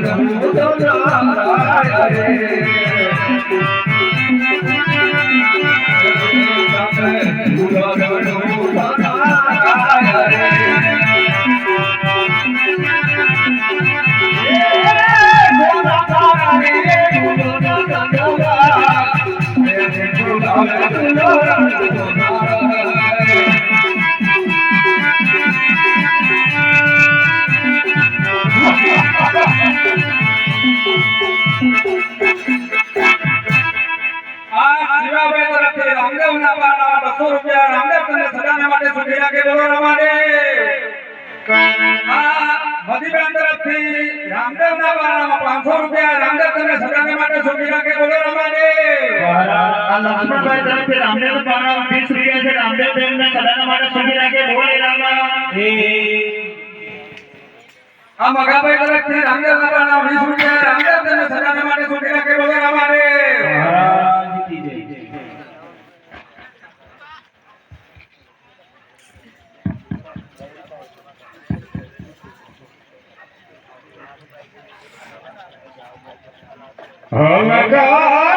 આ પારણામાં બસો રૂપિયા રામદેવ તમને સદાના માટે સુધી રાખે બોલો રમાડે. આ મધીબેન તરફથી રામદેવના પારણામાં પાંચસો રૂપિયા રામદેવ તમને સદાના માટે સુધી રાખે બોલો રમાડે. લક્ષ્મણભાઈ તરફથી રામદેવ વીસ રૂપિયા છે રામદેવ તેમને સદાના માટે સુખી રાખે બોલે રામા. આ મગાભાઈ તરફથી રામદેવના પારણામાં વીસ રૂપિયા રામદેવ તમને સદાના માટે સુધી રાખે બોલો રમાડે. H.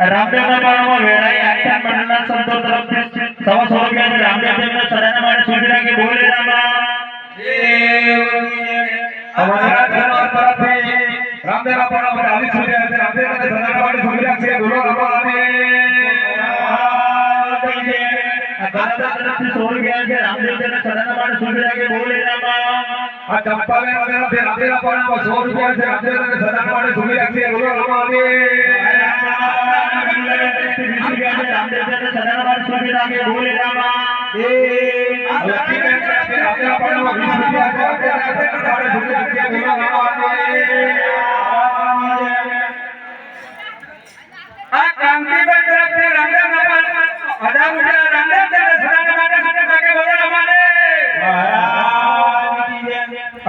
રામદેવના પાણામાં વેરાઈ આખ્યાન મંડળના સંતો તરફથી સવા સો રૂપિયા છે રામદેવ તેમને સદાના માટે સુખી રાખે બોલે રામા અમારા ધર્મ તરફથી રામદેવના પારણા માટે આવીસ રૂપિયા છે રામદેવ તમને સદાના માટે સુધી રાખે બોલો રમાડે દાદા તરફથી સો રૂપિયા છે રામદેવ તેમને સદાના માટે સુખી રાખે બોલે રામા આ ચંપાબેન તરફથી રામદેવના પારણામાં સો રૂપિયા છે રામદેવ તમને સદાના માટે સુધી રાખે બોલો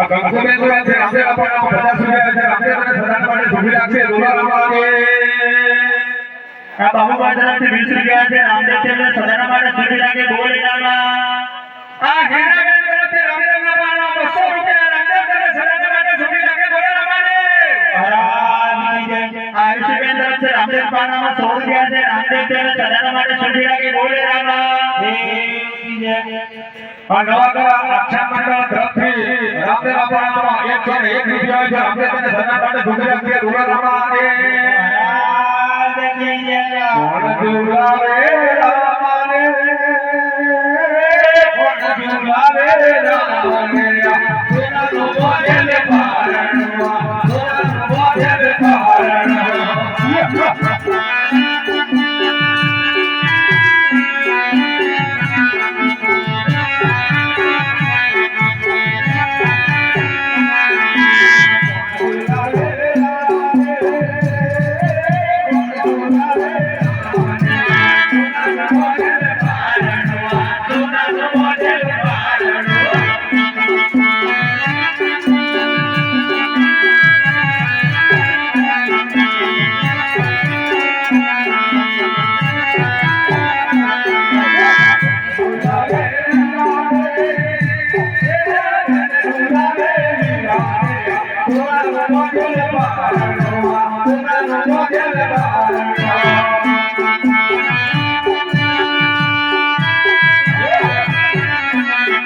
আপনার আপনার আপনার આ બાબુભાઈ તરફથી વીસ રૂપિયા છે, રામદેવ બોલ રામા આ હીરાબેન તરફથી રામદેવના પારણામાં બસો રૂપિયા, રામદેવ તમને સદાના માટે સુધી રાખે બોલો રામદેવ સો છે, રામદેવ રામા નવા નવા ને એક છે, રામદેવ બોલો રમાડે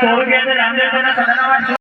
சோறு கேட்டு